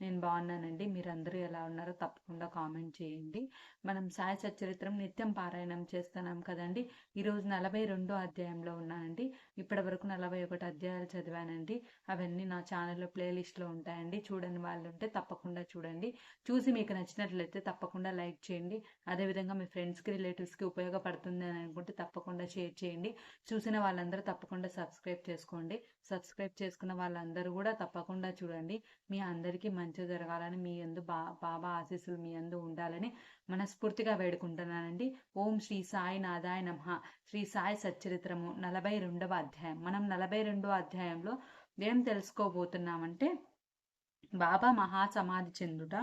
నేను బాగున్నానండి. మీరందరూ ఎలా ఉన్నారో తప్పకుండా కామెంట్ చేయండి. మనం సాయ సచరిత్రం నిత్యం పారాయణం చేస్తున్నాం కదండి. ఈరోజు నలభై రెండో అధ్యాయంలో ఉన్నానండి. ఇప్పటి వరకు నలభై ఒకటి అధ్యాయాలు చదివానండి. అవన్నీ నా ఛానల్లో ప్లేలిస్ట్లో ఉంటాయండి. చూడని వాళ్ళు ఉంటే తప్పకుండా చూడండి. చూసి మీకు నచ్చినట్లయితే తప్పకుండా లైక్ చేయండి. అదేవిధంగా మీ ఫ్రెండ్స్కి రిలేటివ్స్కి ఉపయోగపడుతుంది అని అనుకుంటే తప్పకుండా షేర్ చేయండి. చూసిన వాళ్ళందరూ తప్పకుండా సబ్స్క్రైబ్ చేసుకోండి. సబ్స్క్రైబ్ చేసుకున్న వాళ్ళందరూ కూడా తప్పకుండా చూడండి. మీ అందరికీ మంచి జరగాలని మీ అందు బా బాబా ఆశీస్సులు మీ అందు ఉండాలని మనస్ఫూర్తిగా వేడుకుంటున్నానండి. ఓం శ్రీ సాయి నాదాయ నమ. శ్రీ సాయి సచ్చరిత్రము నలభై రెండవ అధ్యాయం. మనం నలభై రెండవ అధ్యాయంలో ఏం తెలుసుకోబోతున్నామంటే బాబా మహాసమాధి చెందుట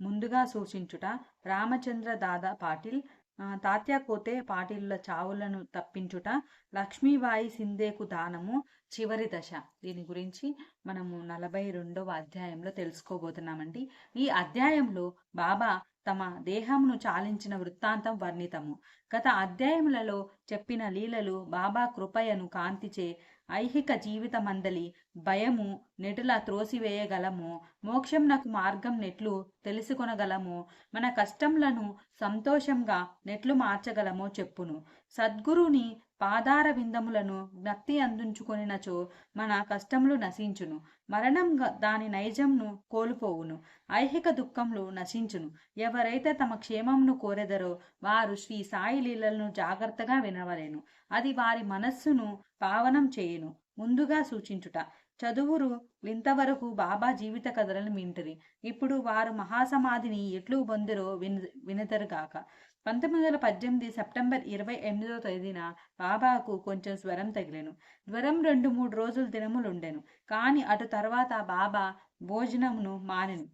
ముందుగా సూచించుట రామచంద్ర దాదా పాటిల్ తాత్యాకోతే తాత్యా కోతే పాటిళ్ళ చావులను తప్పించుట లక్ష్మీబాయి సిందేకు దానము చివరి దశ. దీని గురించి మనము నలభై రెండవ అధ్యాయంలో తెలుసుకోబోతున్నామండి. ఈ అధ్యాయంలో బాబా తమ దేహమును చాలించిన వృత్తాంతం వర్ణితము. గత అధ్యాయములలో చెప్పిన లీలలు బాబా కృపయను కాంతిచే ఐహిక జీవితమందలి భయము నెటులా త్రోసివేయగలము. మోక్షం నాకు మార్గం నెట్లు తెలుసుకొనగలము. మన కష్టంలను సంతోషంగా నెట్లు మార్చగలమో చెప్పును. సద్గురుని పాదార విందములను జ్ఞప్తి అందించుకొనినచో మన కష్టములు నశించును. మరణం దాని నైజంను కోల్పోవును. ఐహిక దుఃఖములు నశించును. ఎవరైతే తమ క్షేమంను కోరెదరో వారు శ్రీ సాయి లీలలను జాగ్రత్తగా వినవలేను. అది వారి మనస్సును పావనం చేయును. ముందుగా సూచించుట. చదువురు ఇంతవరకు బాబా జీవిత కథలను వింటరి. ఇప్పుడు వారు మహాసమాధిని ఎట్లు పొందిరో విన వినదరుగాక పంతొమ్మిది వందల పద్దెనిమిది సెప్టెంబర్ ఇరవై ఎనిమిదో తేదీన బాబాకు కొంచెం స్వరం తగిలేను. జ్వరం రెండు మూడు రోజులు దినములుండెను. కానీ అటు తర్వాత బాబా భోజనమును మానెను.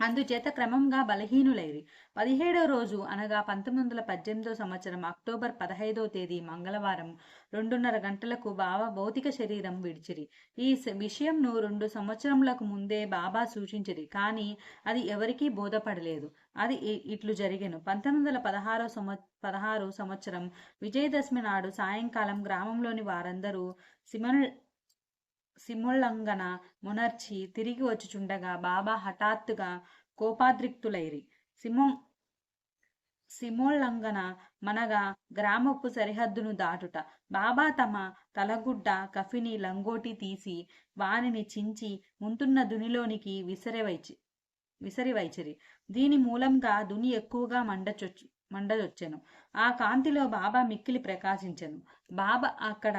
అందుచేత క్రమంగా బలహీనులైరి. పదిహేడో రోజు అనగా పంతొమ్మిది వందల పద్దెనిమిదో సంవత్సరం అక్టోబర్ పదహైదో తేదీ మంగళవారం రెండున్నర గంటలకు బాబా భౌతిక శరీరం విడిచిరి. ఈ విషయంను రెండు సంవత్సరములకు ముందే బాబా సూచించిరి కానీ అది ఎవరికీ బోధపడలేదు. అది ఇట్లు జరిగెను. పంతొమ్మిది వందల పదహారో సంవ పదహారు సంవత్సరం విజయదశమి నాడు సాయంకాలం గ్రామంలోని వారందరూ సిమల్ సిముల్లంఘన మునర్చి తిరిగి వచ్చుచుండగా బాబా హఠాత్తుగా కోపాద్రిక్తులైరి. సిమో సిమోల్లంఘన మనగా గ్రామపు సరిహద్దును దాటుట. బాబా తమ తలగుడ్డ కఫిని లంగోటి తీసి వానిని చించి ముంతున్న దునిలోనికి విసిరివైచి విసిరివైచిరి దీని మూలంగా దుని ఎక్కువగా మండచొచ్చు మండదొచ్చెను. ఆ కాంతిలో బాబా మిక్కిలి ప్రకాశించెను. బాబా అక్కడ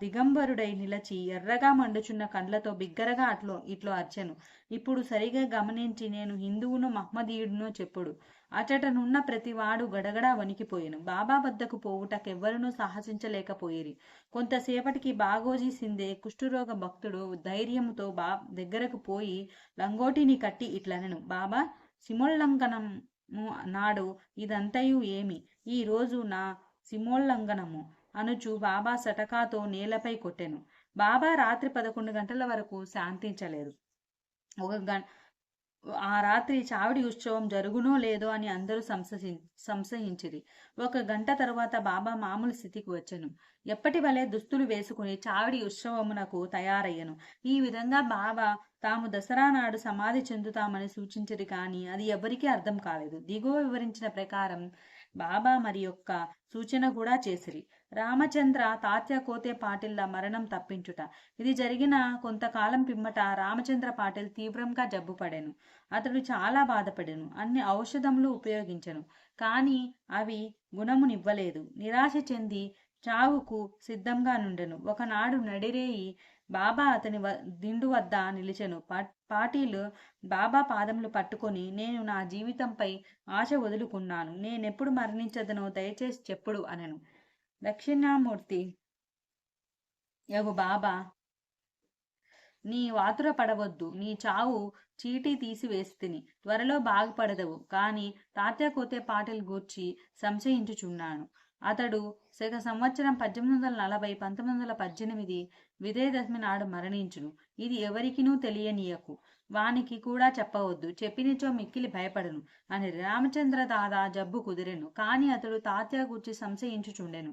దిగంబరుడై నిలచి ఎర్రగా మండుచున్న కండ్లతో బిగ్గరగా అట్లో ఇట్లో అర్చను. ఇప్పుడు సరిగా గమనించి నేను హిందువును మహ్మదీయుడునో చెప్పుడు. అచటనున్న ప్రతివాడు గడగడా వణికిపోయాను. బాబా వద్దకు పోవుటకెవ్వరునూ సాహసించలేకపోయిరి. కొంతసేపటికి బాగోజీ సిందే కుష్ఠురోగ భక్తుడు ధైర్యముతో బా దగ్గరకు పోయి లంగోటిని కట్టి ఇట్లనను. బాబా సిమోల్లంఘనము నాడు ఇదంతయు ఏమి? ఈ రోజు నా సిమోల్లంఘనము. అనుచు బాబా సటకాతో నేలపై కొట్టెను. బాబా రాత్రి పదకొండు గంటల వరకు శాంతించలేదు. ఒక గం ఆ రాత్రి చావిడి ఉత్సవం జరుగునో లేదో అని అందరూ సంశయి సంశయించిరి. ఒక గంట తరువాత బాబా మామూలు స్థితికి వచ్చెను. ఎప్పటి వలె దుస్తులు వేసుకుని చావిడి ఉత్సవమునకు తయారయ్యను. ఈ విధంగా బాబా తాము దసరా నాడు సమాధి చెందుతామని సూచించిరి కానీ అది ఎవరికీ అర్థం కాలేదు. దిగువ వివరించిన ప్రకారం బాబా మరి యొక్క సూచన కూడా చేసిరి. రామచంద్ర తాత్య కోతే పాటిల్ల మరణం తప్పించుట. ఇది జరిగిన కొంతకాలం పిమ్మట రామచంద్ర పాటిల్ తీవ్రంగా జబ్బుపడెను అతడు చాలా బాధపడెను. అన్ని ఔషధములు ఉపయోగించెను. కానీ అవి గుణమునివ్వలేదు. నిరాశ చెంది చావుకు సిద్ధంగా నుండెను. ఒకనాడు నడిరేయి బాబా అతని వ- దిండు వద్ద నిలిచెను. పాటీలు బాబా పాదములు పట్టుకొని నేను నా జీవితంపై ఆశ వదులుకున్నాను. నేనెప్పుడు మరణించదనో దయచేసి చెప్పుడు అనను. దక్షిణామూర్తి యగు బాబా నీ వాతుర పడవద్దు నీ చావు చీటీ తీసి వేస్తిని. త్వరలో బాగుపడదవు. కానీ తాత్య కోతే పాటలు గూర్చి సంశయించుచున్నాను. అతడు శక సంవత్సరం పద్దెనిమిది వందల నలభై పంతొమ్మిది వందల పద్దెనిమిది విజయదశమి నాడు మరణించును. ఇది ఎవరికినూ తెలియనీయకు. వానికి కూడా చెప్పవద్దు. చెప్పినచో మిక్కిలి భయపడను. అని రామచంద్ర దాదా జబ్బు కుదిరెను. కాని అతడు తాత్య గుర్చి సంశయించుచుండెను.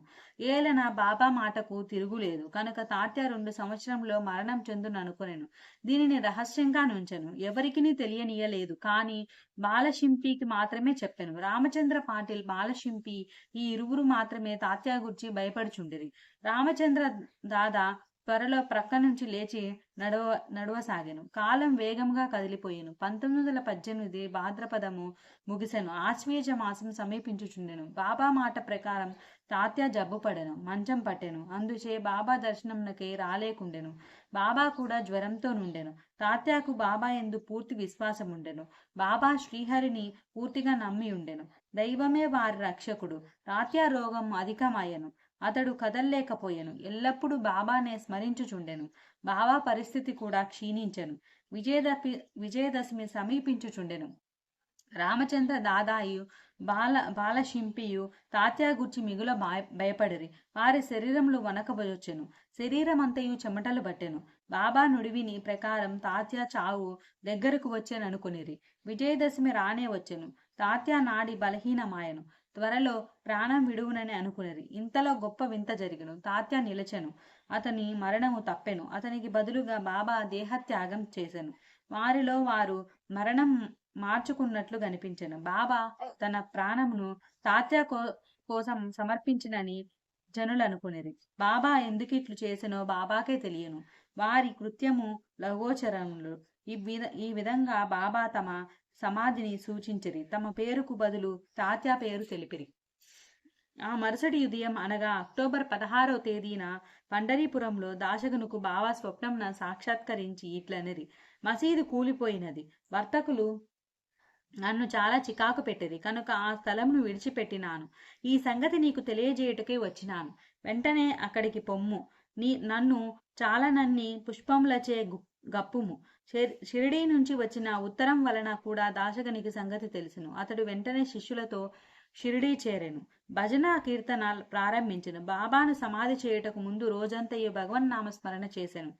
ఏలన బాబా మాటకు తిరుగులేదు. కనుక తాత్య రెండు సంవత్సరంలో మరణం చెందును అనుకునేను దీనిని రహస్యంగా నుంచెను. ఎవరికిని తెలియనీయలేదు. కాని బాలశింపికి మాత్రమే చెప్పాను. రామచంద్ర పాటిల్ బాలశింపి ఈ ఇరువురు మాత్రమే తాత్య గురించి భయపడుచుండిరి. రామచంద్ర దాదా త్వరలో ప్రక్క నుంచి లేచి నడవ నడవసాగాను. కాలం వేగంగా కదిలిపోయాను. పంతొమ్మిది వందల పద్దెనిమిది భాద్రపదము ముగిసెను. ఆశ్వేజ మాసం సమీపించుచుండెను. బాబా మాట ప్రకారం తాత్య జబ్బు పడెను మంచం పట్టెను. అందుచే బాబా దర్శనంకి రాలేకుండెను. బాబా కూడా జ్వరంతో నుండెను. తాత్యాకు బాబా ఎందు పూర్తి విశ్వాసం ఉండెను బాబా శ్రీహరిని పూర్తిగా నమ్మి ఉండెను దైవమే వారి రక్షకుడు. తాత్యా రోగం అధికమయ్యను అతడు కదల్లేకపోయెను. ఎల్లప్పుడూ బాబానే స్మరించుచుండెను. బాబా పరిస్థితి కూడా క్షీణించెను. విజయదపి విజయదశమి సమీపించుచుండెను. రామచంద్ర దాదాయు బాల బాలశింపియు తాత్యా గుర్చి మిగుల భయ భయపడిరి. వారి శరీరంలో వనకబొచ్చెను శరీరమంతయు చెమటలు పట్టెను బాబా నుడివిని ప్రకారం తాత్య చావు దగ్గరకు వచ్చాననుకునిరి. విజయదశమి రానే వచ్చెను. తాత్య నాడి బలహీనమాయను. త్వరలో ప్రాణం విడువునని అనుకునేది. ఇంతలో గొప్ప వింత జరిగను. తాత్య నిలచెను. అతని మరణము తప్పెను. అతనికి బదులుగా బాబా దేహత్యాగం చేసెను. వారిలో వారు మరణం మార్చుకున్నట్లు కనిపించాను. బాబా తన ప్రాణమును తాత్య కో- కోసం సమర్పించినని జనులు అనుకునేది బాబా ఎందుకు ఇట్లు చేసానో బాబాకే తెలియను. వారి కృత్యము లఘోచరములు ఈ విధ ఈ విధంగా బాబా తమ సమాధిని సూచించిరి. తమ పేరుకు బదులు తాత్యా పేరు తెలిపిరి. ఆ మరుసటి ఉదయం అనగా అక్టోబర్ పదహారో తేదీన పండరీపురంలో దాశగునుకు బావా స్వప్నంన సాక్షాత్కరించి ఇట్లనిరి. మసీదు కూలిపోయినది. వర్తకులు నన్ను చాలా చికాకు పెట్టిరి. కనుక ఆ స్థలంను విడిచిపెట్టినాను. ఈ సంగతి నీకు తెలియజేయుటకే వచ్చినాను. వెంటనే అక్కడికి పొమ్ము. నీ నన్ను చాలా నన్ని పుష్పములచే గప్పుము. షిరిడీ నుంచి వచ్చిన ఉత్తరం వలన కూడా దాశగనికి సంగతి తెలుసును. అతడు వెంటనే శిష్యులతో షిరిడీ చేరెను. భజన కీర్తన ప్రారంభించను. బాబాను సమాధి చేయుటకు ముందు రోజంతయు భగవన్ నామస్మరణ చేశాను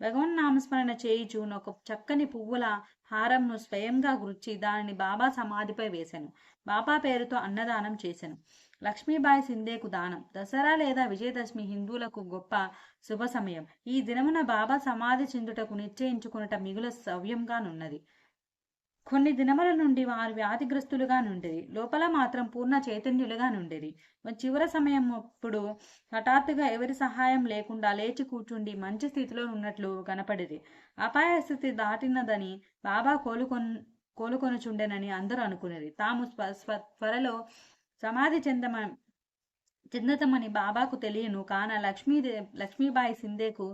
భగవన్ నామస్మరణ చేయుచు ఒక చక్కని పువ్వుల హారంను స్వయంగా గుర్చి దానిని బాబా సమాధిపై వేశాను బాబా పేరుతో అన్నదానం చేశాను లక్ష్మీబాయి సిందేకు దానం దసరా లేదా విజయదశమి హిందువులకు గొప్ప శుభ సమయం. ఈ దినమున బాబా సమాధి చెందుటకు నిశ్చయించుకున్నట మిగుల సవ్యంగానున్నది కొన్ని దినముల నుండి వారు వ్యాధిగ్రస్తులుగా నుండిరి. లోపల మాత్రం పూర్ణ చైతన్యులుగా నుండిరి. చివరి సమయం అప్పుడు హఠాత్తుగా ఎవరి సహాయం లేకుండా లేచి కూర్చుండి మంచి స్థితిలో ఉన్నట్లు కనపడిది అపాయ స్థితి దాటినదని బాబా కోలుకొన్ కోలుకొనుచుండెనని అందరూ అనుకునేది తాము స్వ స్వ త్వరలో సమాధి చెందమ చెందతమని బాబాకు తెలియను. కాన లక్ష్మీదే లక్ష్మీబాయి సిందేకు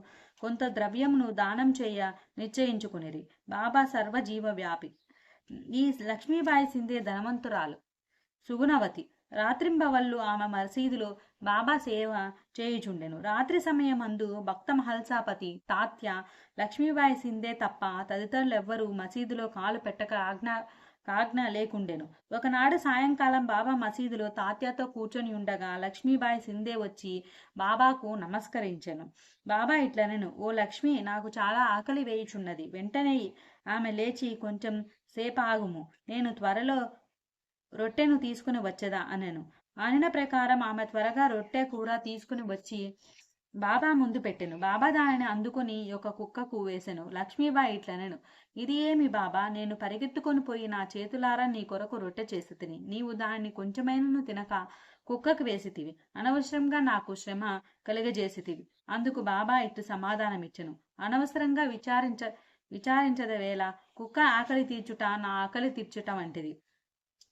కొంత ద్రవ్యమును దానం చేయ నిశ్చయించుకునేది బాబా సర్వజీవ వ్యాపి ఈ లక్ష్మీబాయి సిందే ధనవంతురాలు. సుగుణవతి. రాత్రింబవళ్ళు ఆమె మసీదులో బాబా సేవ చేయుచుండెను. రాత్రి సమయమందు భక్త మహల్సాపతి తాత్య లక్ష్మీబాయి సిందే తప్ప తదితరులెవ్వరూ మసీదులో కాలు పెట్టక ఆజ్ఞ కాజ్ఞ లేకుండెను. ఒకనాడు సాయంకాలం బాబా మసీదులో తాత్యతో కూర్చొని ఉండగా లక్ష్మీబాయి సిందే వచ్చి బాబాకు నమస్కరించెను. బాబా ఇట్లనెను. ఓ లక్ష్మి నాకు చాలా ఆకలి వేయుచున్నది. వెంటనే ఆమె లేచి కొంచెం సేపాగుము. నేను త్వరలో రొట్టెను తీసుకుని వచ్చేదా? అనెను. అనిన ప్రకారం ఆమె త్వరగా రొట్టె కూడా తీసుకుని వచ్చి బాబా ముందు పెట్టెను. బాబా దానిని అందుకుని ఒక కుక్కకు వేసెను లక్ష్మీబాయి ఇట్లనెను. ఇది ఏమి బాబా? నేను పరిగెత్తుకొని పోయి నా చేతులారా నీ కొరకు రొట్టె చేసి తిని. నీవు దానిని కొంచెమైనను తినక కుక్కకు వేసితివి అనవసరంగా నాకు శ్రమ కలిగజేసితివి అందుకు బాబా ఇట్టు సమాధానమిచ్చెను. అనవసరంగా విచారించ విచారించద వేళ కుక్క ఆకలి తీర్చుట నా ఆకలి తీర్చుట వంటిది.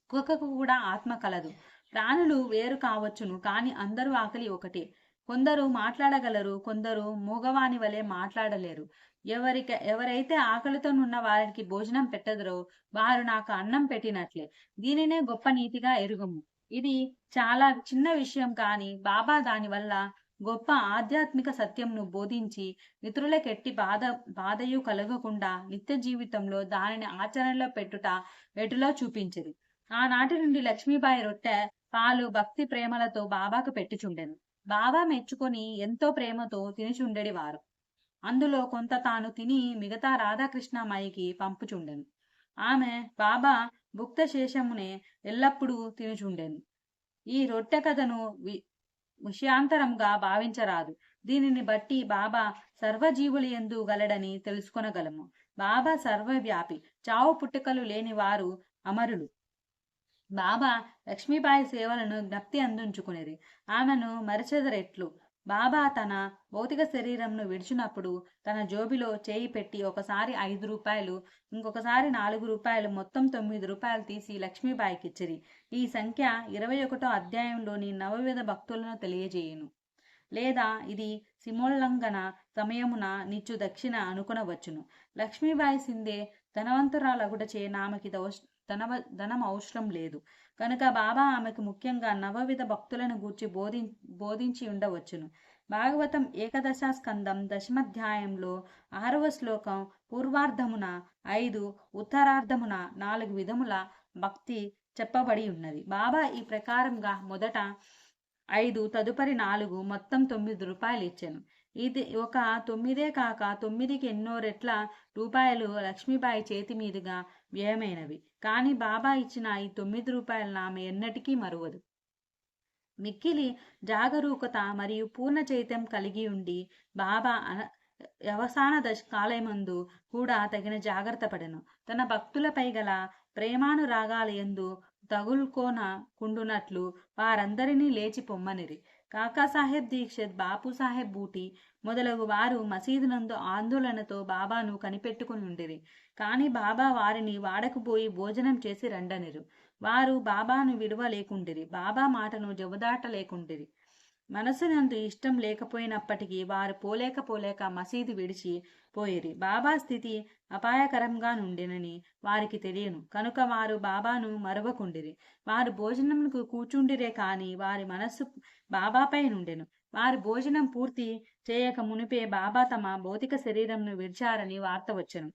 కుక్కకు కూడా ఆత్మ కలదు. ప్రాణులు వేరు కావచ్చును కాని అందరూ ఆకలి ఒకటే. కొందరు మాట్లాడగలరు కొందరు మూగవాని వలె మాట్లాడలేరు. ఎవరిక ఎవరైతే ఆకలితో ఉన్న వారికి భోజనం పెట్టదరో వారు నాకు అన్నం పెట్టినట్లే. దీనినే గొప్ప నీతిగా ఎరుగుము. ఇది చాలా చిన్న విషయం కాని బాబా దానివల్ల గొప్ప ఆధ్యాత్మిక సత్యంను బోధించి ఇతరులకెట్టి బాధ బాధయు కలగకుండా నిత్య జీవితంలో దానిని ఆచరణలో పెట్టుట వెటులో చూపించింది ఆనాటి నుండి లక్ష్మీబాయి రొట్టె పాలు భక్తి ప్రేమలతో బాబాకు పెట్టుచుండెను. బాబా మెచ్చుకొని ఎంతో ప్రేమతో తినిచుండెడివారు అందులో కొంత తాను తిని మిగతా రాధాకృష్ణమాయికి పంపుచుండెను. ఆమె బాబా భుక్త శేషమునే ఎల్లప్పుడూ తినుచుండెను. ఈ రొట్టె కథను వి విషయాంతరంగా భావించరాదు. దీనిని బట్టి బాబా సర్వజీవులు ఎందు గలడని తెలుసుకొనగలము. బాబా సర్వవ్యాపి చావు పుట్టుకలు లేని వారు అమరులు. బాబా లక్ష్మీబాయి సేవలను జ్ఞప్తి అందించుకునేది. ఆమెను మరిచెదరెట్లు. బాబా తన భౌతిక శరీరంను విడిచినప్పుడు తన జోబిలో చేయి పెట్టి ఒకసారి ఐదు రూపాయలు ఇంకొకసారి నాలుగు రూపాయలు మొత్తం తొమ్మిది రూపాయలు తీసి లక్ష్మీబాయికి ఇచ్చిరి ఈ సంఖ్య ఇరవై ఒకటో అధ్యాయంలోని నవవిధ భక్తులను తెలియజేయును. లేదా ఇది సిమోల్లంఘన సమయమున నిచ్చు దక్షిణ అనుకునవచ్చును. లక్ష్మీబాయి సిందే ధనవంతురాలగుటచే నామకి దోష ధనవ ధనం అవసరం లేదు. కనుక బాబా ఆమెకు ముఖ్యంగా నవవిధ భక్తులను గూర్చి బోధి బోధించి ఉండవచ్చును. భాగవతం ఏకదశ స్కందం దశమాధ్యాయంలో ఆరవ శ్లోకం పూర్వార్ధమున ఐదు ఉత్తరార్ధమున నాలుగు విధముల భక్తి చెప్పబడి ఉన్నది. బాబా ఈ ప్రకారంగా మొదట ఐదు తదుపరి నాలుగు మొత్తం తొమ్మిది రూపాయలు ఇచ్చాను. ఇది ఒక తొమ్మిదే కాక తొమ్మిదికి ఎన్నో రెట్ల రూపాయలు లక్ష్మీబాయి చేతి మీదుగా వ్యయమైనవి. కానీ బాబా ఇచ్చిన ఈ తొమ్మిది రూపాయలను ఆమె ఎన్నటికీ మరువదు. మిక్కిలి జాగరూకత మరియు పూర్ణ చైత్యం కలిగి ఉండి బాబా అన వ్యవసాన దశ కాలమందు కూడా తగిన జాగ్రత్త పడెను. తన భక్తులపై గల ప్రేమానురాగాలయందు తగుల్కోన తగులుకోన కుండునట్లు వారందరినీ లేచి పొమ్మనిరి. కాకాసాహెబ్ దీక్షిత్ బాపుసాహెబ్ బూటి మొదలగు వారు మసీదు నందు ఆందోళనతో బాబాను కనిపెట్టుకుని ఉండిరి. కాని బాబా వారిని వాడకపోయి భోజనం చేసి రండనిరు. వారు బాబాను విడువ లేకుండిరి బాబా మాటను జవదాటలేకుండిరి మనసునందు ఇష్టం లేకపోయినప్పటికీ వారు పోలేక పోలేక మసీదు విడిచి పోయిరి. బాబా స్థితి అపాయకరంగా నుండినని వారికి తెలియను. కనుక వారు బాబాను మరవకుండిరి. వారు భోజనంకు కూర్చుండిరే కాని వారి మనస్సు బాబాపై నుండెను. వారు భోజనం పూర్తి చేయక మునిపే బాబా తమ భౌతిక శరీరంను విడిచారని వార్త వచ్చెను.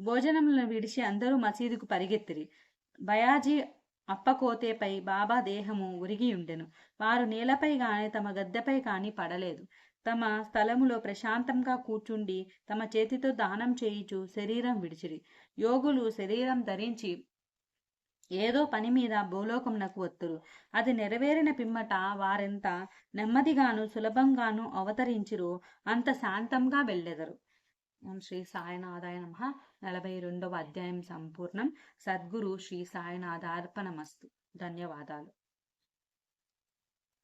భోజనంను విడిచి అందరూ మసీదుకు పరిగెత్తిరి. బయాజీ అప్పకోతేపై బాబా దేహము ఉరిగి ఉండెను వారు నేలపై గాని తమ గద్దెపై కాని పడలేదు. తమ స్థలములో ప్రశాంతంగా కూర్చుండి తమ చేతితో దానం చేయిచు శరీరం విడిచిరి. యోగులు శరీరం ధరించి ఏదో పని మీద భూలోకమునకు వత్తురు. అది నెరవేరిన పిమ్మట వారెంత నెమ్మదిగాను సులభంగాను అవతరించిరో అంత శాంతంగా వెళ్ళెదరు ఓం శ్రీ సాయినాథాయ నమ. నలభై రెండవ అధ్యాయం సంపూర్ణం. సద్గురు శ్రీ సాయినాథార్పణమస్తు. ధన్యవాదాలు.